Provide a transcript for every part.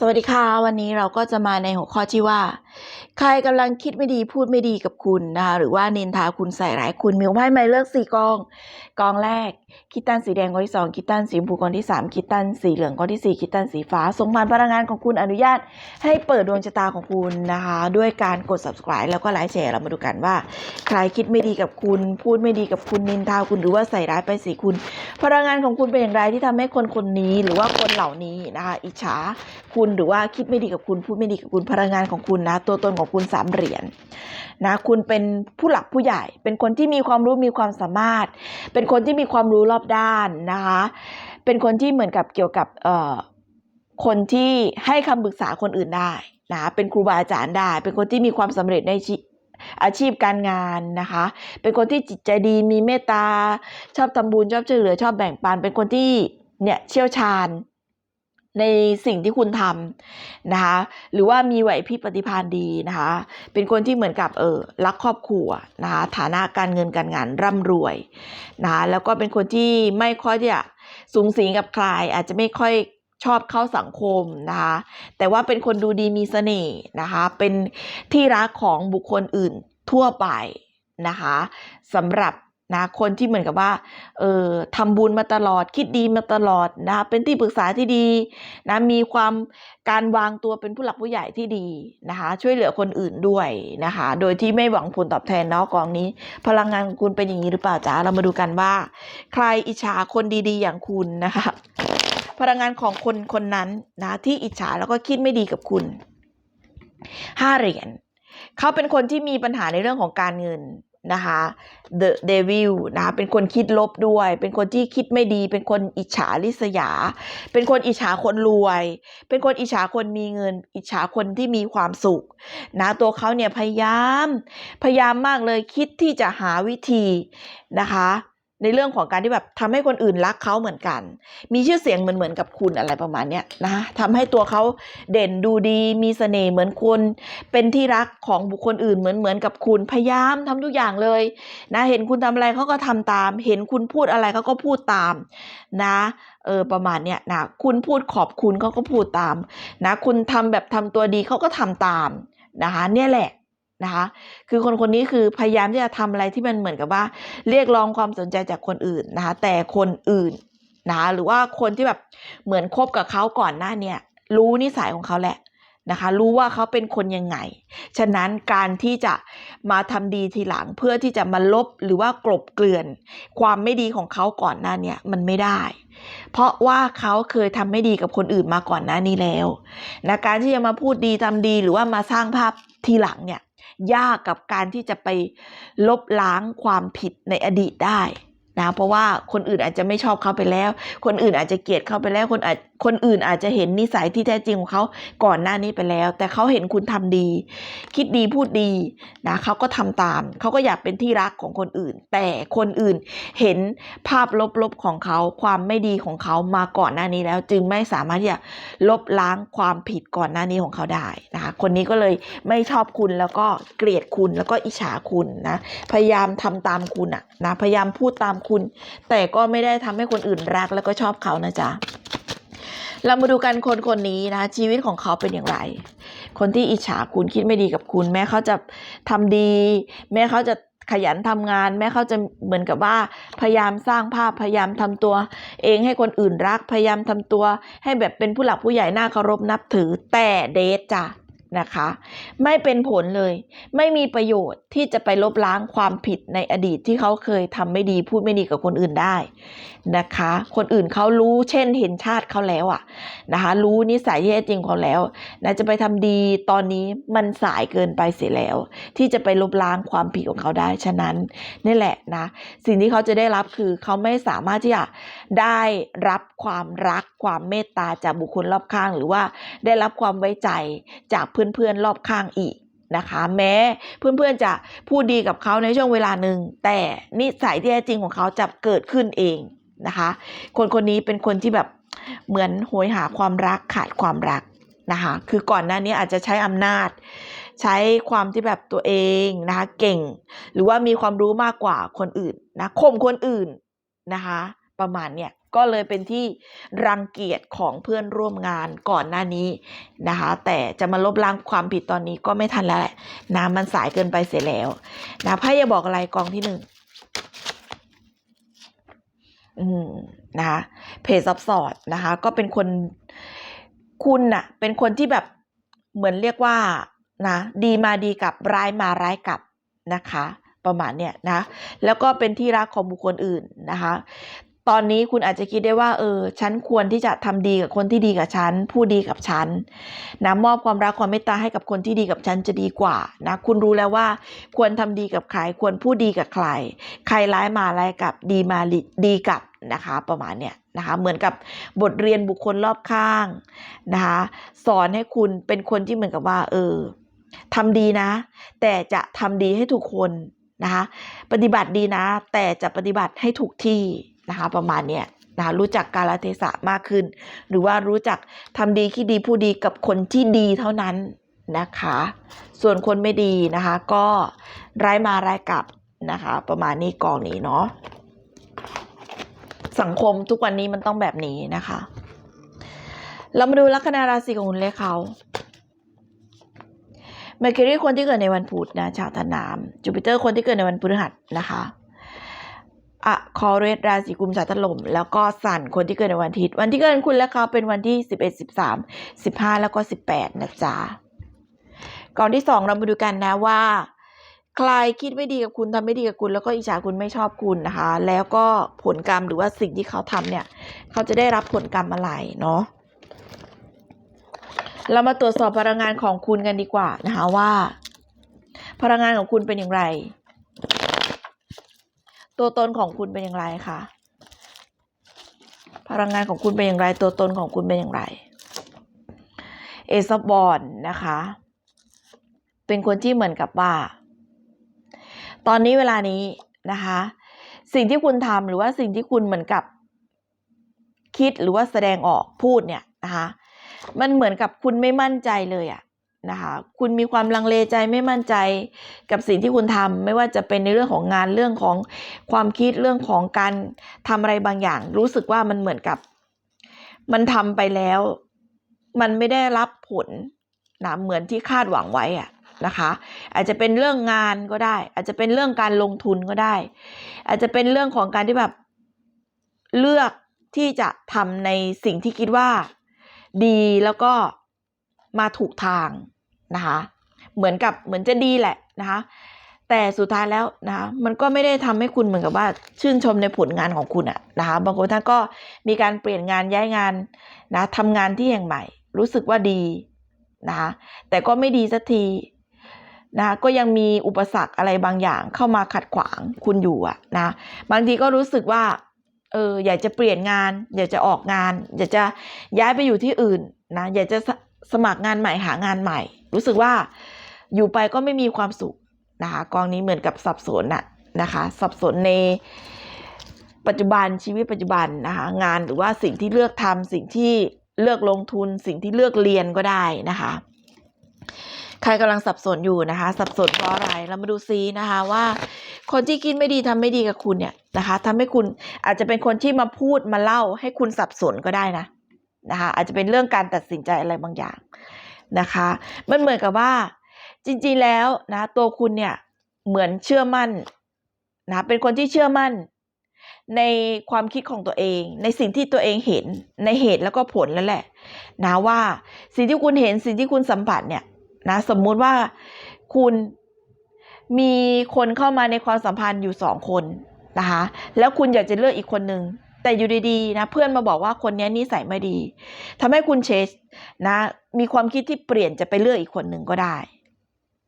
สวัสดีค่ะ วันนี้เราก็จะมาในหัวข้อที่ว่า ใครกำลังคิดไม่ดีพูดไม่ดีกับคุณนะคะหรือว่านินทาคุณใส่ร้ายคุณมิวไพ่ไม่เลือกสี่กอง กองแรก คิดตันสีแดงก้องที่สองคิดตันสีชมพูก้องที่สามคิดตันสีเหลืองก้องที่สี่คิดตันสีฟ้าส่งผ่านพลังงานของคุณอนุญาต ให้เปิดดวงชะตาของคุณนะคะ ด้วยการกด subscribe แล้วก็ไลค์แชร์เรามาดูกันว่า ใครคิดไม่ดีกับคุณ พูดไม่ดีกับคุณนินทาคุณหรือว่าใส่ร้ายไปสีคุณ พลังงานของคุณเป็นอย่างไรที่ทำให้คนคนนี้หรือว่าคนเหล่านี้นะคะ อิจฉาคุณหรือว่าคิดไม่ดีกับคุณ พูดไม่ดีกับคุณพลังงานของคุณนะ ตัวตนของคุณสามเหรียญ นะคุณเป็นผู้หลักผู้ใหญ่ เป็นคนที่มีความรู้มีความสามารถ เป็นคนที่มีความรู้รอบด้านนะคะ เป็นคนที่เหมือนกับเกี่ยวกับเอ่อคนที่ให้คำปรึกษาคนอื่นได้นะเป็นครูบาอาจารย์ได้ เป็นคนที่มีความสำเร็จในชีอาชีพการงานนะคะ เป็นคนที่จิตใจดีมีเมตตาชอบทำบุญชอบช่วยเหลือชอบแบ่งปัน เป็นคนที่เนี่ยเชี่ยวชาญ ในสิ่งที่คุณทำนะคะหรือว่ามีไหวพริบปฏิภาณดีนะคะเป็นคนที่เหมือนกับเออรักครอบครัวนะคะฐานะการเงินการงานร่ำรวยนะคะแล้วก็เป็นคนที่ไม่ค่อยที่จะสูงสิงกับใครอาจจะไม่ค่อยชอบเข้าสังคมนะคะแต่ว่าเป็นคนดูดีมีเสน่ห์นะคะเป็นที่รักของบุคคลอื่นทั่วไปนะคะสำหรับ นะคนที่เหมือนกับว่าเออทำบุญมาตลอดคิดดีมาตลอดนะคะเป็นที่ปรึกษาที่ดีนะมีความการวางตัวเป็นผู้หลักผู้ใหญ่ที่ดีนะคะช่วยเหลือคนอื่นด้วยนะคะโดยที่ไม่หวังผลตอบแทนเนาะกองนี้ พลังงานของคุณเป็นอย่างนี้หรือเปล่าจ๊ะเรามาดูกันว่า ใครอิจฉาคนดีๆ อย่างคุณนะคะ พลังงานของคนคนนั้นนะที่อิจฉาแล้วก็คิดไม่ดีกับคุณห้าเหรียญเขาเป็นคนที่มีปัญหาในเรื่องของการเงิน นะคะ The Devil นะคะเป็นคนคิดลบด้วย เป็นคนที่คิดไม่ดี เป็นคนอิจฉาริษยา เป็นคนอิจฉาคนรวย เป็นคนอิจฉาคนมีเงิน อิจฉาคนที่มีความสุขนะตัวเขาเนี่ยพยายาม พยายามมากเลยคิดที่จะหาวิธีนะคะ ในเรื่องของการที่แบบทำให้คนอื่นรักเขาเหมือนกัน มีชื่อเสียงเหมือนเหมือนกับคุณอะไรประมาณเนี้ยนะทำให้ตัวเขาเด่นดูดี มีเสน่ห์เหมือนคุณ เป็นที่รักของบุคคลอื่นเหมือนเหมือนกับคุณ พยายามทำทุกอย่างเลยนะ เห็นคุณทำอะไรเขาก็ทำตาม เห็นคุณพูดอะไรเขาก็พูดตามนะเออประมาณเนี้ยนะคุณพูดขอบคุณเขาก็พูดตามนะคุณทำแบบทำตัวดีเขาก็ทำตามนะคะเนี่ยแหละ นะคะ คือคนคนนี้คือพยายามที่จะทำอะไรที่มันเหมือนกับว่า เรียกร้องความสนใจจากคนอื่นนะคะ แต่คนอื่นนะคะหรือว่าคนที่แบบเหมือนคบกับเขาก่อนหน้าเนี่ยรู้นิสัยของเขาแหละนะคะ รู้ว่าเขาเป็นคนยังไง ฉะนั้นการที่จะมาทำดีทีหลังเพื่อที่จะมาลบหรือว่ากลบเกลื่อน ความไม่ดีของเขาก่อนหน้าเนี่ยมันไม่ได้ เพราะว่าเขาเคยทำไม่ดีกับคนอื่นมาก่อนหน้านี้แล้วนะการที่จะมาพูดดีทำดีหรือว่ามาสร้างภาพทีหลังเนี่ย ยากกับการที่จะไปลบล้างความผิดในอดีตได้นะเพราะว่าคนอื่นอาจจะไม่ชอบเขาไปแล้ว คนอื่นอาจจะเกลียดเขาไปแล้วคนอาจคนอื่นอาจจะเห็นนิสัยที่แท้จริงของเขาก่อนหน้านี้ไปแล้ว แต่เขาเห็นคุณทำดี คิดดีพูดดีนะเขาก็ทำตาม เขาก็อยากเป็นที่รักของคนอื่น แต่คนอื่นเห็นภาพลบๆของเขาความไม่ดีของเขามาก่อนหน้านี้แล้ว จึงไม่สามารถที่จะลบล้างความผิดก่อนหน้านี้ของเขาได้นะคะคนนี้ก็เลยไม่ชอบคุณแล้วก็เกลียดคุณแล้วก็อิจฉาคุณนะพยายามทำตามคุณอะนะพยายามพูดตามคุณ แต่ก็ไม่ได้ทำให้คนอื่นรักแล้วก็ชอบเขานะจ๊ะ เรามาดูกันคนคนนี้นะชีวิตของเขาเป็นอย่างไร คนที่อิจฉาคุณคิดไม่ดีกับคุณ แม้เขาจะทำดี แม้เขาจะขยันทำงาน แม้เขาจะเหมือนกับว่าพยายามสร้างภาพพยายามทำตัว เองให้คนอื่นรักพยายามทำตัว ให้แบบเป็นผู้หลักผู้ใหญ่น่าเคารพนับถือแต่เดทจ้ะ นะคะ ไม่เป็นผลเลย ไม่มีประโยชน์ที่จะไปลบล้างความผิดในอดีตที่เขาเคยทำไม่ดีพูดไม่ดีกับคนอื่นได้นะคะ คนอื่นเขารู้เช่นเห็นชาติเขาแล้วอะนะคะ รู้นิสัยที่แท้จริงของเขาแล้วนะจะไปทำดีตอนนี้มันสายเกินไปเสียแล้ว ที่จะไปลบล้างความผิดของเขาได้ฉะนั้นนี่แหละนะสิ่งที่เขาจะได้รับคือเขาไม่สามารถที่จะได้รับความรักความเมตตาจากบุคคลรอบข้าง หรือว่าได้รับความไว้ใจจากเพื่อนๆรอบข้างอีกนะคะ แม้เพื่อนๆจะพูดดีกับเขาในช่วงเวลาหนึ่งแต่นิสัยที่แท้จริงของเขาจะเกิดขึ้นเองนะคะ คนคนนี้เป็นคนที่แบบเหมือนโหยหาความรักขาดความรักนะคะ คือก่อนหน้านี้อาจจะใช้อำนาจ ใช้ความที่แบบตัวเองนะคะ เก่ง หรือว่ามีความรู้มากกว่าคนอื่นนะข่มคนอื่นนะคะ ประมาณเนี้ย ก็เลยเป็นที่รังเกียจของเพื่อนร่วมงานก่อนหน้านี้นะคะ แต่จะมาลบล้างความผิดตอนนี้ก็ไม่ทันแล้วแหละนะมันสายเกินไปเสียแล้วนะไพ่อย่าบอกอะไรกองที่หนึ่งอืมนะคะเพจซับสอดนะคะ ก็เป็นคนคุณน่ะ เป็นคนที่แบบเหมือนเรียกว่านะดีมาดีกับร้ายมาร้ายกลับนะคะ ประมาณเนี้ยนะแล้วก็เป็นที่รักของบุคคลอื่นนะคะ ตอนนี้คุณอาจจะคิดได้ว่าเออฉันควรที่จะทำดีกับคนที่ดีกับฉันพูดดีกับฉันนะมอบความรักความเมตตาให้กับคนที่ดีกับฉันจะดีกว่านะคุณรู้แล้วว่าควรทำดีกับใครควรพูดดีกับใคร ใครร้ายมาร้ายกับดีมาดีกับนะคะประมาณเนี้ยนะคะเหมือนกับบทเรียนบุคคลรอบข้างนะคะสอนให้คุณเป็นคนที่เหมือนกับว่า เออทำดีนะ แต่จะทำดีให้ทุกคนนะคะปฏิบัติดีนะ แต่จะปฏิบัติให้ถูกที่ นะคะประมาณเนี้ยนะคะรู้จักกาลเทศะมากขึ้น หรือว่ารู้จักทำดีคิดดีผู้ดีกับคนที่ดีเท่านั้นนะคะ ส่วนคนไม่ดีนะคะ ก็ร้ายมาร้ายกลับนะคะ ประมาณนี้กองนี้เนาะสังคมทุกวันนี้มันต้องแบบนี้นะคะ เรามาดูลัคนาราศีของคุณเลยเขาเมอร์คิรีคนที่เกิดในวันพุธนะชาวธนามจูปิเตอร์คนที่เกิดในวันพฤหัสนะคะ อะคอเรสราศีกุมชาวถล่มแล้วก็สันคนที่เกิดในวันอาทิตย์ วันที่เกิดคุณและเขาเป็นวันที่สิบเอ็ดสิบสามสิบห้าแล้วก็สิบแปดนะจ๊ะก่อนที่สองเรามาดูกันนะว่า ใครคิดไม่ดีกับคุณทำไม่ดีกับคุณ แล้วก็อิจฉาคุณไม่ชอบคุณนะคะ แล้วก็ผลกรรมหรือว่าสิ่งที่เขาทำเนี่ย เขาจะได้รับผลกรรมอะไรเนาะเรามาตรวจสอบพลังงานของคุณกันดีกว่านะคะว่า พลังงานของคุณเป็นอย่างไร ตัวตนของคุณเป็นอย่างไรคะพลังงานของคุณเป็นอย่างไร ตัวตนของคุณเป็นอย่างไรเอซบอนนะคะ เป็นคนที่เหมือนกับว่า ตอนนี้เวลานี้นะคะ สิ่งที่คุณทำหรือว่าสิ่งที่คุณเหมือนกับ คิดหรือว่าแสดงออกพูดเนี่ยนะคะ มันเหมือนกับคุณไม่มั่นใจเลยอะ นะคะคุณมีความลังเลใจไม่มั่นใจกับสิ่งที่คุณทำไม่ว่าจะเป็นในเรื่องของงานเรื่องของความคิดเรื่องของการทำอะไรบางอย่าง รู้สึกว่ามันเหมือนกับ มันทำไปแล้ว มันไม่ได้รับผลนะเหมือนที่คาดหวังไว้อะนะคะ อาจจะเป็นเรื่องงานก็ได้ อาจจะเป็นเรื่องการลงทุนก็ได้ อาจจะเป็นเรื่องของการที่แบบเลือกที่จะทำในสิ่งที่คิดว่า ดีแล้วก็ มาถูกทางนะคะเหมือนกับเหมือนจะดีแหละนะคะแต่สุดท้ายแล้วนะคะมันก็ไม่ได้ทำให้คุณเหมือนกับว่าชื่นชมในผลงานของคุณอะนะคะบางคนท่านก็มีการเปลี่ยนงานย้ายงานนะทำงานที่แห่งใหม่ รู้สึกว่าดีนะคะแต่ก็ไม่ดีสักทีนะะก็ยังมีอุปสรรคอะไรบางอย่างเข้ามาขัดขวางคุณอยู่อะนะบางทีก็รู้สึกว่าเอออยากจะเปลี่ยนงาน อยากจะออกงาน อยากจะย้ายไปอยู่ที่อื่นนะอยากจะ สมัครงานใหม่หางานใหม่ รู้สึกว่าอยู่ไปก็ไม่มีความสุขนะคะกองนี้เหมือนกับสับสนน่ะนะคะสับสนในปัจจุบันชีวิตปัจจุบันนะคะงานหรือว่าสิ่งที่เลือกทำสิ่งที่เลือกลงทุนสิ่งที่เลือกเรียนก็ได้นะคะ ใครกำลังสับสนอยู่นะคะ สับสนเพราะอะไรเรามาดูซีนะคะว่า คนที่คิดไม่ดีทำไม่ดีกับคุณเนี่ยนะคะทำให้คุณอาจจะเป็นคนที่มาพูดมาเล่าให้คุณสับสนก็ได้นะ นะคะอาจจะเป็นเรื่องการตัดสินใจอะไรบางอย่างนะคะ มันเหมือนกับว่าจริงๆแล้วนะตัวคุณเนี่ยเหมือนเชื่อมั่นนะเป็นคนที่เชื่อมั่น ในความคิดของตัวเอง ในสิ่งที่ตัวเองเห็นในเหตุแล้วก็ผลแล้วแหละนะว่าสิ่งที่คุณเห็นสิ่งที่คุณสัมผัสเนี่ยนะสมมุติว่าคุณมีคนเข้ามาในความสัมพันธ์อยู่สองคนนะคะแล้วคุณอยากจะเลือกอีกคนนึง แต่อยู่ดีๆนะเพื่อนมาบอกว่าคนนี้นิสัยไม่ดีทำให้คุณเชสนะมีความคิดที่เปลี่ยนจะไปเลือกอีกคนหนึ่งก็ได้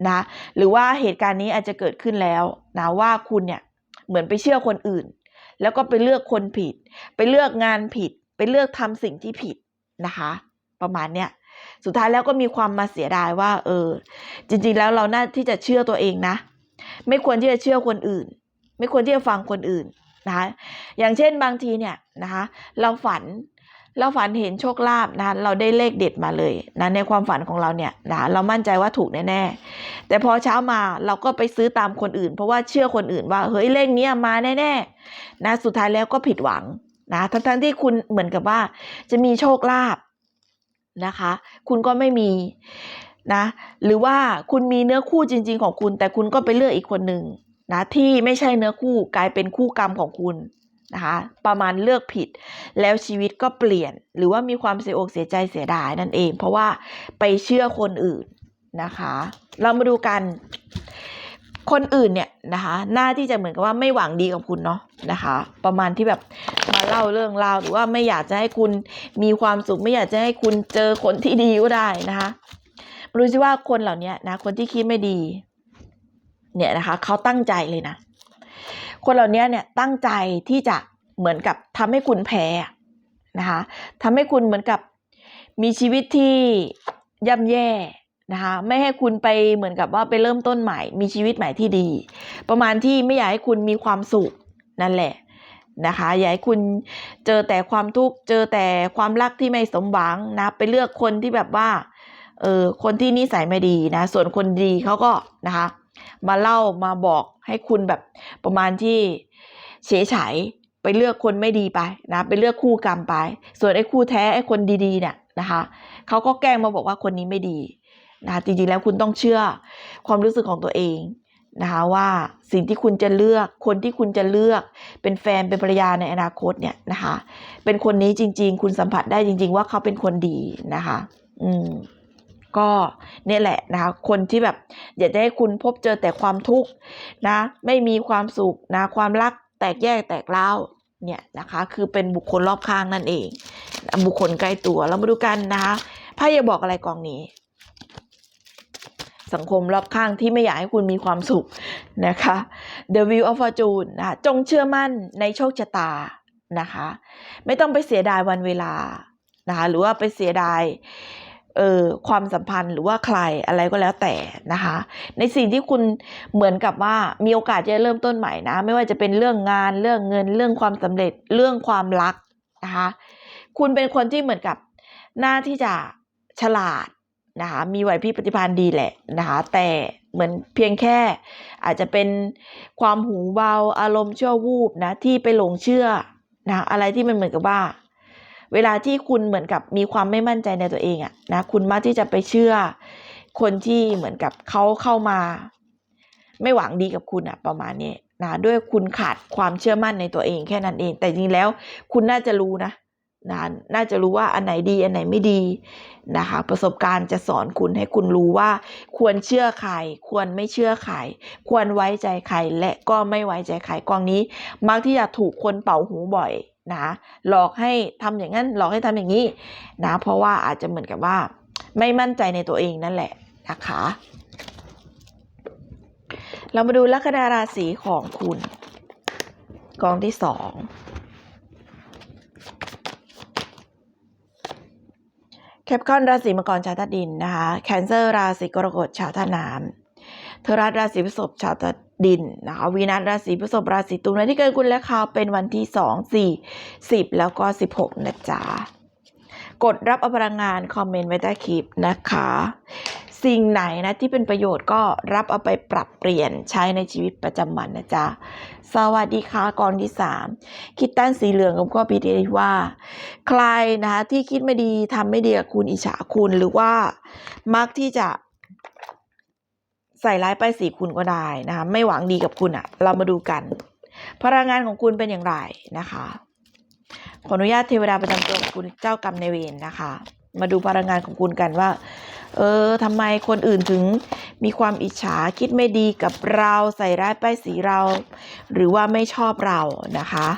นะหรือว่าเหตุการณ์นี้อาจจะเกิดขึ้นแล้วนะว่าคุณเนี่ยเหมือนไปเชื่อคนอื่น แล้วก็ไปเลือกคนผิด ไปเลือกงานผิด ไปเลือกทำสิ่งที่ผิดนะคะ ประมาณเนี้ยสุดท้ายแล้วก็มีความมาเสียดายว่า เออ จริงๆแล้วเราน่าที่จะเชื่อตัวเองนะ ไม่ควรที่จะเชื่อคนอื่น ไม่ควรที่จะฟังคนอื่น นะคะอย่างเช่นบางทีเนี่ยนะคะเราฝันเราฝันเห็นโชคลาภนะเราได้เลขเด็ดมาเลยนะในความฝันของเราเนี่ยนะเรามั่นใจว่าถูกแน่ๆแต่พอเช้ามาเราก็ไปซื้อตามคนอื่น เพราะว่าเชื่อคนอื่นว่าเฮ้ยเลขนี้มาแน่ๆนะสุดท้ายแล้วก็ผิดหวังนะทั้งๆที่คุณเหมือนกับว่าจะมีโชคลาภนะคะ คุณก็ไม่มีนะหรือว่าคุณมีเนื้อคู่จริง ๆ ของคุณ แต่คุณก็ไปเลือกอีกคนหนึ่ง นะที่ไม่ใช่เนื้อคู่กลายเป็นคู่กรรมของคุณนะคะประมาณเลือกผิด แล้วชีวิตก็เปลี่ยน หรือว่ามีความเสียอกเสียใจเสียดายนั่นเอง เพราะว่าไปเชื่อคนอื่นนะคะ เรามาดูกันคนอื่นเนี่ยนะคะหน้าที่จะเหมือนกับว่าไม่หวังดีกับคุณเนาะนะคะ ประมาณที่แบบมาเล่าเรื่องราวหรือว่าไม่อยากจะให้คุณมีความสุข ไม่อยากจะให้คุณเจอคนที่ดีก็ได้นะคะมาดูสิว่าคนเหล่านี้นะคนที่คิดไม่ดี เนี่ยนะคะเขาตั้งใจเลยนะ คนเหล่านี้เนี่ยตั้งใจที่จะเหมือนกับทำให้คุณแพ้นะคะทำให้คุณเหมือนกับมีชีวิตที่ย่ำแย่นะคะไม่ให้คุณไปเหมือนกับว่าไปเริ่มต้นใหม่ มีชีวิตใหม่ที่ดี ประมาณที่ไม่อยากให้คุณมีความสุขนั่นแหละนะคะอยากให้คุณเจอแต่ความทุกข์เจอแต่ความรักที่ไม่สมหวังนะไปเลือกคนที่แบบว่าเออคนที่นิสัยไม่ดีนะส่วนคนดีเขาก็นะคะ มาเล่ามาบอกให้คุณแบบประมาณที่เฉยฉายไปเลือกคนไม่ดีไปนะไปเลือกคู่กรรมไป ส่วนไอ้คู่แท้ไอ้คนดีๆเนี่ยนะคะเขาก็แกล้งมาบอกว่าคนนี้ไม่ดีนะคะจริงๆแล้วคุณต้องเชื่อความรู้สึกของตัวเองนะคะว่าสิ่งที่คุณจะเลือกคนที่คุณจะเลือก เป็นแฟนเป็นภรรยาในอนาคตเนี่ยนะคะ เป็นคนนี้จริง ๆ คุณสัมผัสได้จริง ๆ ว่าเขาเป็นคนดีนะคะ อืม ก็เนี่ยแหละนะคะคนที่แบบอยากจะให้คุณพบเจอแต่ความทุกข์นะไม่มีความสุขนะความรักแตกแยกแตกเล่าเนี่ยนะคะคือเป็นบุคคลรอบข้างนั่นเอง บุคคลใกล้ตัวเรามาดูกันนะคะไพ่จะบอกอะไรกองนี้ สังคมรอบข้างที่ไม่อยากให้คุณมีความสุขนะคะ The Wheel of Fortune นะะจงเชื่อมั่นในโชคชะตานะคะ ไม่ต้องไปเสียดายวันเวลานะคะหรือว่าไปเสียดาย เออความสัมพันธ์หรือว่าใครอะไรก็แล้วแต่นะคะ ในสิ่งที่คุณเหมือนกับว่ามีโอกาสจะเริ่มต้นใหม่นะ ไม่ว่าจะเป็นเรื่องงานเรื่องเงินเรื่องความสำเร็จเรื่องความรักนะคะ คุณเป็นคนที่เหมือนกับหน้าที่จะฉลาดนะคะมีไหวพริบปฏิภาณดีแหละนะคะแต่เหมือนเพียงแค่ อาจจะเป็นความหูเบาอารมณ์ชั่ววูบนะที่ไปหลงเชื่อนะอะไรที่มันเหมือนกับว่า เวลาที่คุณเหมือนกับมีความไม่มั่นใจในตัวเองอะนะคุณมักที่จะไปเชื่อ คนที่เหมือนกับเขาเข้ามา ไม่หวังดีกับคุณอะประมาณนี้นะด้วยคุณขาดความเชื่อมั่นในตัวเองแค่นั้นเอง แต่จริงแล้วคุณน่าจะรู้นะนะน่าจะรู้ว่าอันไหนดีอันไหนไม่ดีนะคะประสบการณ์จะสอนคุณให้คุณรู้ว่า ควรเชื่อใครควรไม่เชื่อใครควรไว้ใจใครและก็ไม่ไว้ใจใครกองนี้ มักที่จะถูกคนเป่าหูบ่อย นะหลอกให้ทำอย่างนั้นหลอกให้ทำอย่างนี้นะเพราะว่าอาจจะเหมือนกับว่า ไม่มั่นใจในตัวเองนั่นแหละนะคะ เรามาดูลัคนาราศีของคุณกองที่สองแคปคอนราศีมังกรชาวธาตุดินนะคะแคนเซอร์ราศีกรกฎชาวธาตุน้ำเทอรัสราศีพฤษภชาวธาตุ ดินนะคะวีนัสราศีพฤษภราศีตุลที่เกิดคุณและเขาเป็นวันที่สองสี่สิบแล้วก็สิบหกนะจ๊ะกดรับอพลังงานคอมเมนต์ไว้ใต้คลิปนะคะ สิ่งไหนนะที่เป็นประโยชน์ก็รับเอาไปปรับเปลี่ยนใช้ในชีวิตประจำวันนะจ๊ะ สวัสดีค่ะกองที่สามคิดตั้นสีเหลืองกับข้อพิธีว่า ใครนะคะที่คิดไม่ดีทำไม่ดีกับคุณอิจฉาคุณหรือว่ามักที่จะ ใส่ร้ายป้ายสีคุณก็ได้นะคะไม่หวังดีกับคุณอะ่ะเรามาดูกัน พลังงานของคุณเป็นอย่างไรนะคะ ขออนุญาตเทวดาประจำตัวของคุณเจ้ากรรมในายเวรนะคะ มาดูพลังงานของคุณกันว่า เออทำไมคนอื่นถึงมีความอิจฉาคิดไม่ดีกับเราใส่ร้ายป้ายสีเรา หรือว่าไม่ชอบเรานะคะ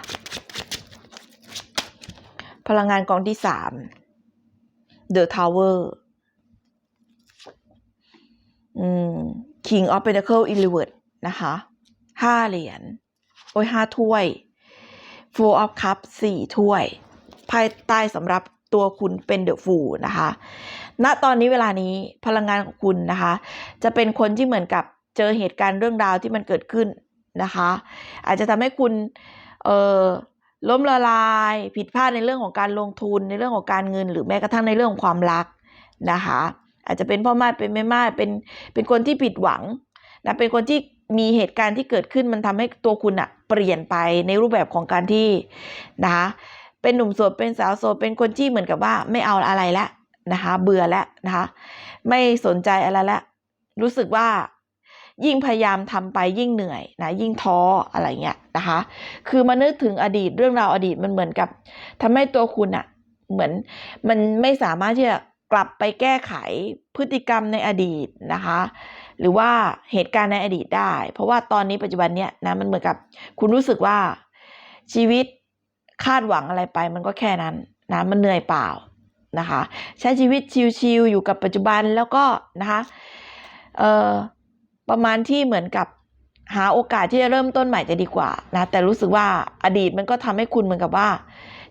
พลังงานกองที่สาม The Tower อืม King of Pentacle i n r e v e r s นะคะห้าเหรียญ โอ้ยห้าถ้วย Four of Cups สี่ถ้วย ภายใต้สำหรับตัวคุณเป็น The Fool นะคะ ณ ตอนนี้เวลานี้พลังงานของคุณนะคะ จะเป็นคนที่เหมือนกับเจอเหตุการณ์เรื่องราวที่มันเกิดขึ้นนะคะ อาจจะทำให้คุณเอ่อล้มละลาย ผิดพลาดในเรื่องของการลงทุนในเรื่องของการเงิน หรือแม้กระทั่งในเรื่องของความรักนะคะ อาจจะเป็นพ่อไม้เป็นแม่ไม้เป็นเป็นคนที่ผิดหวังนะเป็นคนที่มีเหตุการณ์ที่เกิดขึ้นมันทำให้ตัวคุณอะเปลี่ยนไปในรูปแบบของการที่นะคะเป็นหนุ่มโสดเป็นสาวโสดเป็นคนที่เหมือนกับว่าไม่เอาอะไรแล้วนะคะเบื่อแล้วนะคะไม่สนใจอะไรแล้วรู้สึกว่ายิ่งพยายามทำไปยิ่งเหนื่อยนะยิ่งท้ออะไรเงี้ยนะคะคือมานึกถึงอดีตเรื่องราวอดีตมันเหมือนกับทำให้ตัวคุณอะเหมือนมันไม่สามารถที่จะ กลับไปแก้ไขพฤติกรรมในอดีตนะคะ หรือว่าเหตุการณ์ในอดีตได้ เพราะว่าตอนนี้ปัจจุบันเนี้ยนะมันเหมือนกับ คุณรู้สึกว่าชีวิตคาดหวังอะไรไป มันก็แค่นั้นนะมันเหนื่อยเปล่านะคะ ใช้ชีวิตชิลๆอยู่กับปัจจุบันแล้วก็นะคะเอ่อประมาณที่เหมือนกับหาโอกาสที่จะเริ่มต้นใหม่จะดีกว่านะแต่รู้สึกว่าอดีตมันก็ทำให้คุณเหมือนกับว่า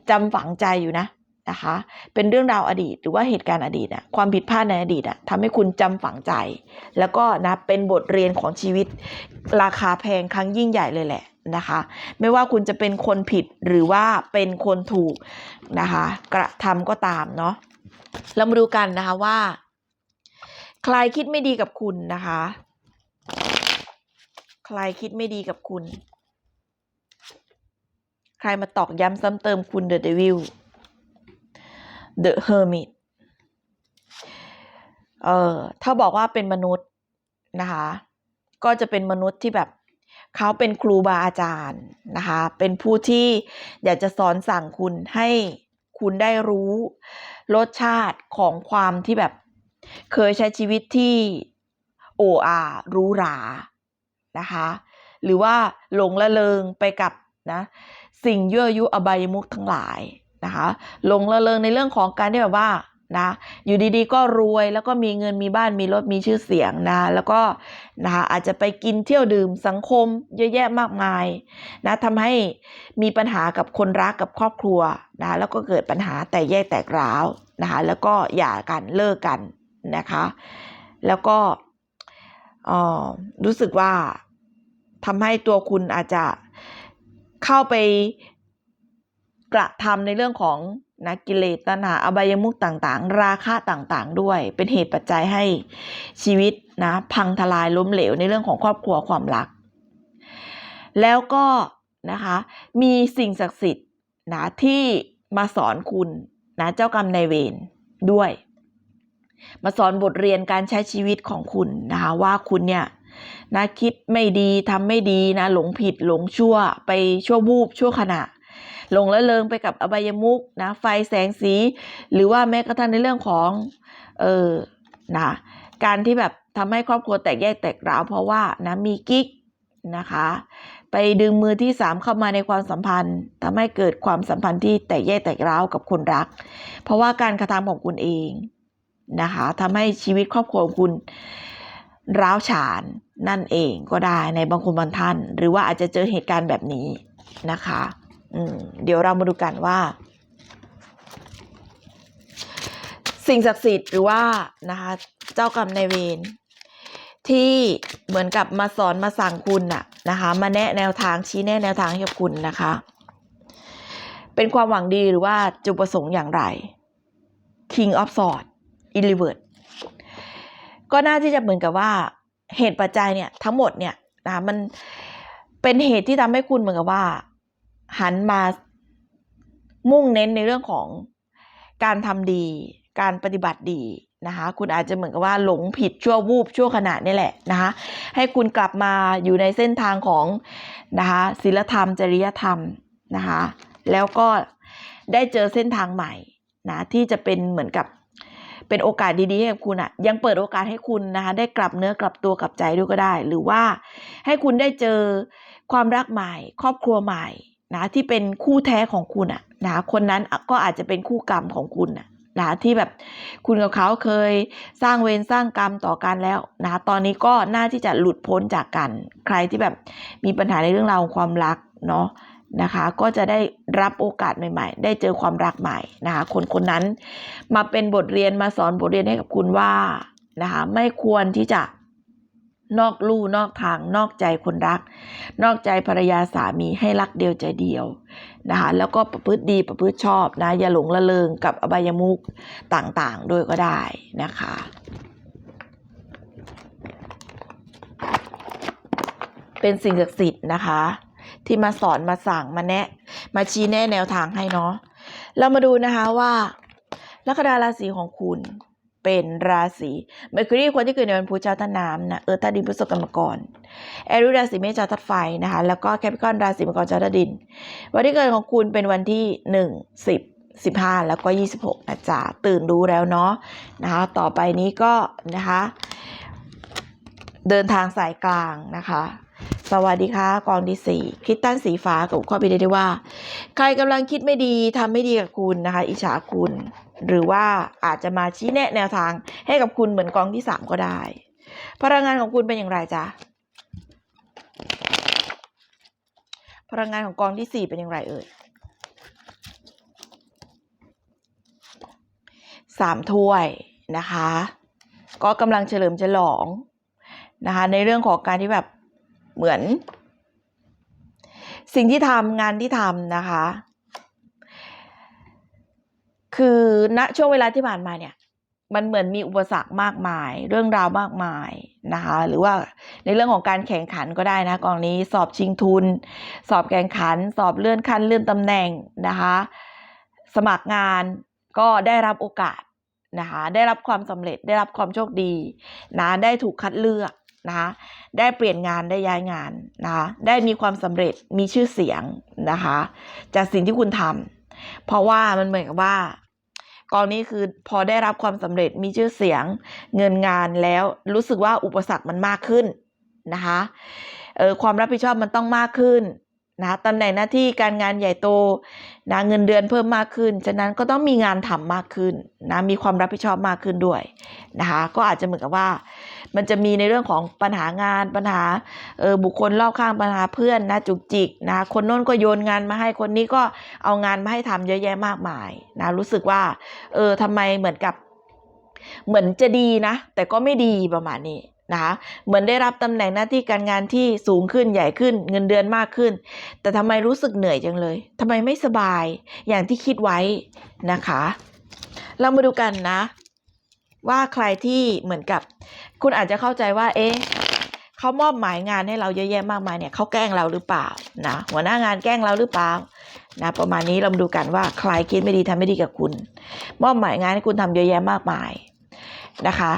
จำฝังใจอยู่นะ นะคะ เป็นเรื่องราวอดีตหรือว่าเหตุการณ์อดีตอะความผิดพลาดในอดีตอะทำให้คุณจำฝังใจ แล้วก็นะเป็นบทเรียนของชีวิต ราคาแพงครั้งยิ่งใหญ่เลยแหละนะคะ ไม่ว่าคุณจะเป็นคนผิดหรือว่าเป็นคนถูกนะคะ กระทำก็ตามเนาะเรามาดูกันนะคะว่า ใครคิดไม่ดีกับคุณนะคะ ใครคิดไม่ดีกับคุณ ใครมาตอกย้ำซ้ำเติมคุณ The Devil The Hermit เออถ้าบอกว่าเป็นมนุษย์นะคะ ก็จะเป็นมนุษย์ที่แบบเขาเป็นครูบาอาจารย์นะคะ เป็นผู้ที่อยากจะสอนสั่งคุณให้คุณได้รู้รสชาติของความที่แบบเคยใช้ชีวิตที่โออารู้รานะคะ หรือว่าหลงละเลงไปกับนะสิ่งยั่วยุอบายมุขทั้งหลาย นะคะหลงละเลงในเรื่องของการที่แบบว่านะอยู่ดีๆก็รวยแล้วก็มีเงินมีบ้านมีรถมีชื่อเสียงนะแล้วก็นะคะอาจจะไปกินเที่ยวดื่มสังคมเยอะแยะมากมายนะทำให้มีปัญหากับคนรักกับครอบครัวนะแล้วก็เกิดปัญหาแต่แยกแตกร้าวนะคะแล้วก็หย่ากันเลิกกันนะคะแล้วก็รู้สึกว่าทำให้ตัวคุณอาจจะเข้าไป กระทำในเรื่องของนะกิเลสตัณหาอบายมุขต่างๆ ราคะต่างๆ ด้วย เป็นเหตุปัจจัยให้ชีวิตนะพังทลายล้มเหลวในเรื่องของครอบครัวความรัก แล้วก็นะคะมีสิ่งศักดิ์สิทธิ์นะที่มาสอนคุณนะเจ้ากรรมนายเวรด้วย มาสอนบทเรียนการใช้ชีวิตของคุณนะคะว่าคุณเนี่ยนะคิดไม่ดีทำไม่ดีนะหลงผิดหลงชั่วไปชั่ววูบชั่วขณะ หลงละเลงไปกับอบายมุกนะไฟแสงสี หรือว่าแม้กระทั่งในเรื่องของเออนะการที่แบบทำให้ครอบครัวแตกแยกแตกร้าวเพราะว่านะมีกิ๊กนะคะ ไปดึงมือที่สามเข้ามาในความสัมพันธ์ทำให้เกิดความสัมพันธ์ที่แตกแยกแตกร้าวกับคนรัก เพราะว่าการกระทำของคุณเองนะคะทำให้ชีวิตครอบครัวของคุณร้าวฉานนั่นเองก็ได้ในบางคนบางท่าน หรือว่าอาจจะเจอเหตุการณ์แบบนี้นะคะ เดี๋ยวเรามาดูกันว่า สิ่งศักดิ์สิทธิ์หรือว่านะคะเจ้ากรรมนายเวรที่เหมือนกับมาสอนมาสั่งคุณน่ะนะคะมาแนะแนวทางชี้แนะแนวทางให้กับคุณนะคะ เป็นความหวังดีหรือว่าจุดประสงค์อย่างไร King of Swords i l i v e r ก็น่าที่จะเหมือนกับว่าเหตุปัจจัยเนี่ยทั้งหมดเนี่ยนะมันเป็นเหตุที่ทำให้คุณเหมือนกับว่า หันมามุ่งเน้นในเรื่องของการทำดี การปฏิบัติดีนะคะ คุณอาจจะเหมือนกับว่าหลงผิดชั่ววูบชั่วขณะนี่แหละนะคะ ให้คุณกลับมาอยู่ในเส้นทางของนะคะศีลธรรม จริยธรรมนะคะ แล้วก็ได้เจอเส้นทางใหม่นะที่จะเป็นเหมือนกับเป็นโอกาสดีๆให้กับคุณอะ่ะยังเปิดโอกาสให้คุณนะคะได้กลับเนื้อกลับตัวกลับใจด้วยก็ได้ หรือว่าให้คุณได้เจอความรักใหม่ ครอบครัวใหม่ นะที่เป็นคู่แท้ของคุณอะ่ะนะคนนั้นก็อาจจะเป็นคู่กรรมของคุณอะนะที่แบบคุณกับเขาเคยสร้างเวรสร้างกรรมต่อกันแล้วนะตอนนี้ก็น่าที่จะหลุดพ้นจากกัน ใครที่แบบมีปัญหาในเรื่องราวของความรักเนาะนะคะ ก็จะได้รับโอกาสใหม่ ๆ ได้เจอความรักใหม่นะคะคนคนนั้นมาเป็นบทเรียนมาสอนบทเรียนให้กับคุณว่านะคะไม่ควรที่จะ นอกลู่นอกทางนอกใจคนรัก นอกใจภรรยาสามีให้รักเดียวใจเดียวนะคะแล้วก็ประพฤติดีประพฤติชอบนะอย่าหลงละเลงกับอบายมุขต่างๆ ด้วยก็ได้นะคะเป็นสิ่งศักดิ์สิทธิ์นะคะ ที่มาสอนมาสั่งมาแนะ มาชี้แนะแนวทางให้เนาะเรามาดูนะคะว่าลัคนาราศีของคุณ เป็นราศีเมอร์คิวรีคนที่เกิดในวันพุธเจ้าธาตุน้ำนะเออธาดินพฤษภกรรมกรแอริราศีเมษเจ้าธาตุไฟนะคะแล้วก็แคปิคอนราศีมังกรเจ้าธาดิน วันที่เกิดของคุณเป็นวันที่หนึ่งสิบสิบห้าแล้วก็ยี่สิบหกนะจ๊ะตื่นรู้แล้วเนาะนะคะต่อไปนี้ก็นะคะเดินทางสายกลางนะคะสวัสดีค่ะกองที่สี่คริสตันสีฟ้ากับข้อพิดได้ว่า ใครกำลังคิดไม่ดีทำไม่ดีกับคุณนะคะ อิจฉาคุณ หรือว่าอาจจะมาชี้แนะแนวทางให้กับคุณเหมือนกองที่สามก็ได้ พลังงานของคุณเป็นอย่างไรจ๊ะพลังงานของกองที่สี่เป็นอย่างไรเอ่ยสามถ้วยนะคะ ก็กำลังเฉลิมฉลองนะคะในเรื่องของการที่แบบเหมือน สิ่งที่ทำงานที่ทำนะคะ คือณช่วงเวลาที่ผ่านมาเนี่ย มันเหมือนมีอุปสรรคมากมาย เรื่องราวมากมายนะคะ หรือว่าในเรื่องของการแข่งขันก็ได้นะกองนี้สอบชิงทุน สอบแข่งขัน สอบเลื่อนขั้นเลื่อนตำแหน่งนะคะ สมัครงานก็ได้รับโอกาสนะคะได้รับความสำเร็จได้รับความโชคดีนะได้ถูกคัดเลือกนะคะได้เปลี่ยนงานได้ย้ายงานนะคะได้มีความสำเร็จมีชื่อเสียงนะคะจากสิ่งที่คุณทำเพราะว่ามันเหมือนกับว่า กองนี้คือพอได้รับความสำเร็จมีชื่อเสียงเงินงานแล้วรู้สึกว่าอุปสรรคมันมากขึ้นนะคะความรับผิดชอบมันต้องมากขึ้น นะตำแหน่งหน้าที่การงานใหญ่โตนะเงินเดือนเพิ่มมากขึ้น ฉะนั้นก็ต้องมีงานทำมากขึ้นนะมีความรับผิดชอบมากขึ้นด้วยนะคะก็อาจจะเหมือนกับว่า มันจะมีในเรื่องของปัญหางานปัญหาเออบุคคลรอบข้างปัญหาเพื่อนนะจุกจิกนะคนโน้นก็โยนงานมาให้คนนี้ก็เอางานมาให้ทำเยอะแยะมากมายนะรู้สึกว่าเออทำไมเหมือนกับ เหมือนจะดีนะ แต่ก็ไม่ดีประมาณนี้ นะคะเหมือนได้รับตำแหน่งหน้าที่การงานที่สูงขึ้นใหญ่ขึ้นเงินเดือนมากขึ้น แต่ทำไมรู้สึกเหนื่อยจังเลยทำไมไม่สบายอย่างที่คิดไว้นะคะ เรามาดูกันนะ ว่าใครที่เหมือนกับ คุณอาจจะเข้าใจว่า เอ๊ะเขามอบหมายงานให้เราเยอะแยะมากมายเนี่ยเขาแกล้งเราหรือเปล่านะหัวหน้างานแกล้งเราหรือเปล่านะประมาณนี้เรามาดูกันว่าใครคิดไม่ดีทำไม่ดีกับคุณ มอบหมายงานให้คุณทำเยอะแยะมากมายนะคะ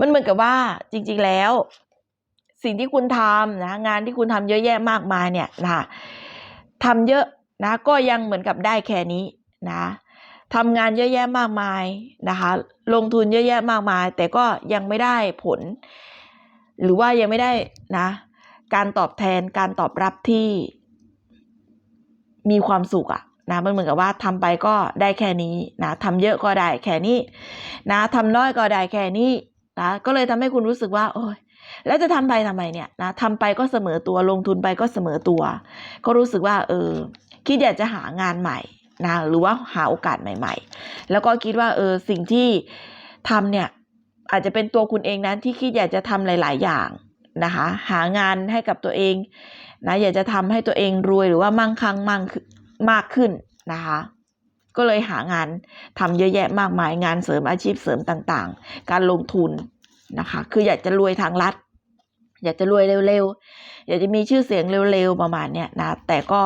มันเหมือนกับว่าจริงๆแล้ว สิ่งที่คุณทำนะงานที่คุณทำเยอะแยะมากมายเนี่ยนะทำเยอะนะก็ยังเหมือนกับได้แค่นี้นะทำงานเยอะแยะมากมายนะคะลงทุนเยอะแยะมากมาย แต่ก็ยังไม่ได้ผล หรือว่ายังไม่ได้นะการตอบแทนการตอบรับที่มีความสุขอะนะมันเหมือนกับว่าทำไปก็ได้แค่นี้นะทำเยอะก็ได้แค่นี้นะทำน้อยก็ได้แค่นี้ นะก็เลยทำให้คุณรู้สึกว่า โอ้ยแล้วจะทำไปทำไมเนี่ยนะทำไปก็เสมอตัวลงทุนไปก็เสมอตัว ก็รู้สึกว่า เออ คิดอยากจะหางานใหม่นะหรือว่าหาโอกาสใหม่ ๆ แล้วก็คิดว่าเออสิ่งที่ทำเนี่ยอาจจะเป็นตัวคุณเองนั้นที่คิดอยากจะทำหลาย ๆ อย่างนะคะหางานให้กับตัวเองนะอยากจะทำให้ตัวเองรวยหรือว่ามั่งคั่งมั่งมากขึ้นนะคะ ก็เลยหางานทำเยอะแยะมากมายงานเสริมอาชีพเสริมต่างๆ การลงทุนนะคะ คืออยากจะรวยทางลัดอยากจะรวยเร็วๆ อยากจะมีชื่อเสียงเร็วๆ ประมาณเนี้ยนะ แต่ก็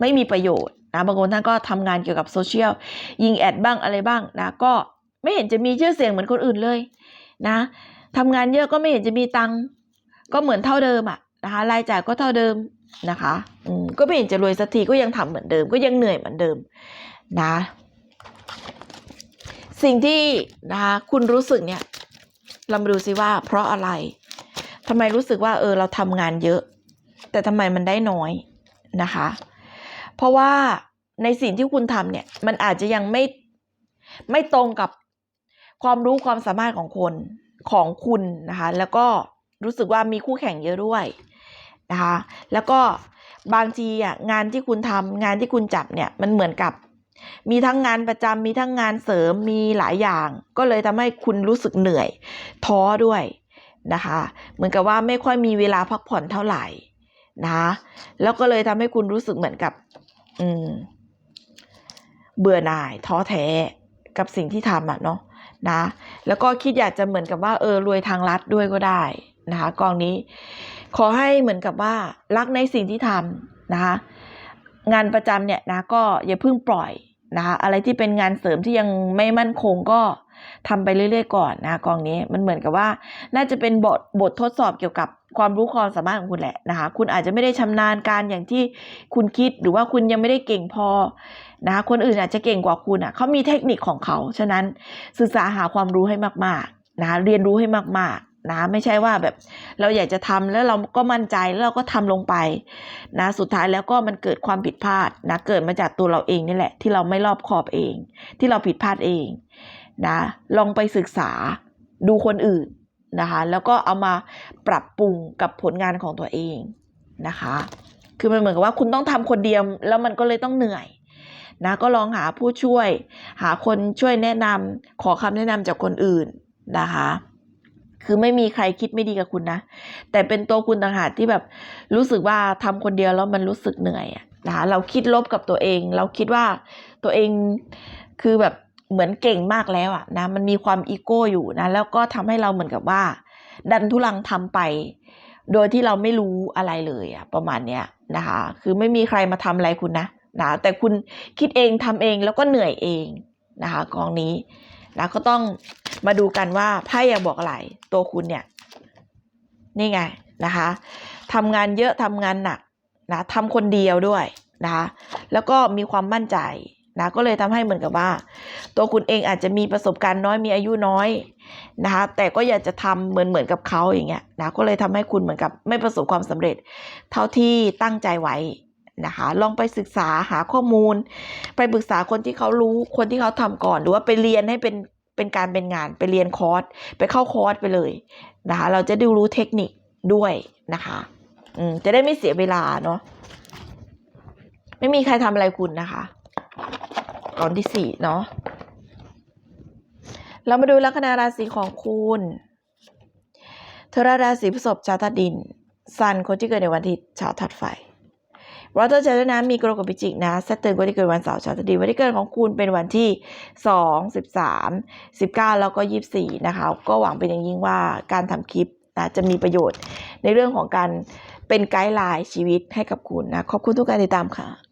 ไม่มีประโยชน์นะ บางคนท่านก็ทำงานเกี่ยวกับโซเชียล ยิงแอดบ้างอะไรบ้างนะ ก็ไม่เห็นจะมีชื่อเสียงเหมือนคนอื่นเลยนะทำงานเยอะก็ไม่เห็นจะมีตังค์ ก็เหมือนเท่าเดิมอะนะคะ รายจ่ายก็เท่าเดิมนะคะอืมก็ไม่เห็นจะรวยสักทีก็ยังทำเหมือนเดิม ก็ยังเหนื่อยเหมือนเดิม นะสิ่งที่นะคะคุณรู้สึกเนี่ยเรามาดูซิว่า เพราะอะไรทำไมรู้สึกว่าเออเราทำงานเยอะ แต่ทำไมมันได้น้อยนะคะ เพราะว่าในสิ่งที่คุณทำเนี่ยมันอาจจะยังไม่ไม่ตรงกับความรู้ความสามารถของคนของคุณนะคะ แล้วก็รู้สึกว่ามีคู่แข่งเยอะด้วยนะคะ แล้วก็บางทีอะงานที่คุณทำงานที่คุณจับเนี่ยมันเหมือนกับ มีทั้งงานประจำมีทั้งงานเสริมมีหลายอย่าง ก็เลยทำให้คุณรู้สึกเหนื่อยท้อด้วยนะคะ เหมือนกับว่าไม่ค่อยมีเวลาพักผ่อนเท่าไหร่นะแล้วก็เลยทำให้คุณรู้สึกเหมือนกับ อืม เบื่อหน่ายท้อแท้กับสิ่งที่ทำอะเนาะนะ แล้วก็คิดอยากจะเหมือนกับว่าเออรวยทางลัดด้วยก็ได้นะคะกองนี้ ขอให้เหมือนกับว่า รักในสิ่งที่ทำนะคะ งานประจำเนี่ยนะก็อย่าเพิ่งปล่อยนะคะอะไรที่เป็นงานเสริมที่ยังไม่มั่นคงก็ทำไปเรื่อยๆ ก่อนนะกองนี้มันเหมือนกับว่า น่าจะเป็นบทบททดสอบเกี่ยวกับความรู้ความสามารถของคุณแหละนะคะ คุณอาจจะไม่ได้ชำนาญการอย่างที่คุณคิดหรือว่าคุณยังไม่ได้เก่งพอนะคะคนอื่นอาจจะเก่งกว่าคุณอะเขามีเทคนิคของเขา ฉะนั้นศึกษาหาความรู้ให้มากๆนะคะเรียนรู้ให้มาก นะไม่ใช่ว่าแบบเราอยากจะทำแล้วเราก็มั่นใจแล้วเราก็ทำลงไปนะสุดท้ายแล้วก็มันเกิดความผิดพลาดนะเกิดมาจากตัวเราเองนี่แหละ ที่เราไม่รอบคอบเอง ที่เราผิดพลาดเองนะลองไปศึกษาดูคนอื่นนะคะแล้วก็เอามาปรับปรุงกับผลงานของตัวเองนะคะ คือมันเหมือนกับว่าคุณต้องทำคนเดียวแล้วมันก็เลยต้องเหนื่อยนะก็ลองหาผู้ช่วย หาคนช่วยแนะนำขอคำแนะนำจากคนอื่นนะคะ คือไม่มีใครคิดไม่ดีกับคุณนะ แต่เป็นตัวคุณต่างหากที่แบบรู้สึกว่าทำคนเดียวแล้วมันรู้สึกเหนื่อยนะคะเราคิดลบกับตัวเอง เราคิดว่าตัวเองคือแบบเหมือนเก่งมากแล้วอะนะมันมีความอีโก้อยู่นะแล้วก็ทำให้เราเหมือนกับว่า ดันทุลังทำไป โดยที่เราไม่รู้อะไรเลยอะประมาณเนี้ยนะคะคือไม่มีใครมาทำอะไรคุณนะนะแต่คุณคิดเองทำเองแล้วก็เหนื่อยเองนะคะกองนี้นะก็ต้อง มาดูกันว่าไพ่ยากบอกอะไรตัวคุณเนี่ย นี่ไงนะคะทำงานเยอะทำงานหนักนะทำคนเดียวด้วยนะคะแล้วก็มีความมั่นใจนะก็เลยทำให้เหมือนกับว่า ตัวคุณเองอาจจะมีประสบการณ์น้อยมีอายุน้อยนะคะแต่ก็อยากจะทำเหมือนเหมือนกับเขาอย่างเงี้ยนะก็เลยทำให้คุณเหมือนกับไม่ประสบความสำเร็จ เท่าที่ตั้งใจไว้นะคะลองไปศึกษาหาข้อมูล ไปปรึกษาคนที่เขารู้คนที่เขาทำก่อน หรือว่าไปเรียนให้เป็น เป็นการเป็นงานไปเรียนคอร์สไปเข้าคอร์สไปเลยนะคะ เราจะได้รู้เทคนิคด้วยนะคะอืมจะได้ไม่เสียเวลาเนาะไม่มีใครทำอะไรคุณนะคะตอนที่สี่เนาะเรามาดูลัคนาราศีของคุณเทราราศีพฤษภชาวธาตุดินซันคนที่เกิดในวันอาทิตย์ชาวธาตุไฟ วอเตอร์เจลนะมีกรกฎพิจิกนะแซตเติร์นคนที่เกิดวันเสาร์ชาวธาตุดินวันที่เกิดของคุณเป็นวันที่ 2 13 19 แล้วก็ 24 นะคะ ก็หวังเป็นอย่างยิ่งว่าการทำคลิปนะจะมีประโยชน์ในเรื่องของการเป็นไกด์ไลน์ชีวิตให้กับคุณนะ ขอบคุณทุกการติดตามค่ะ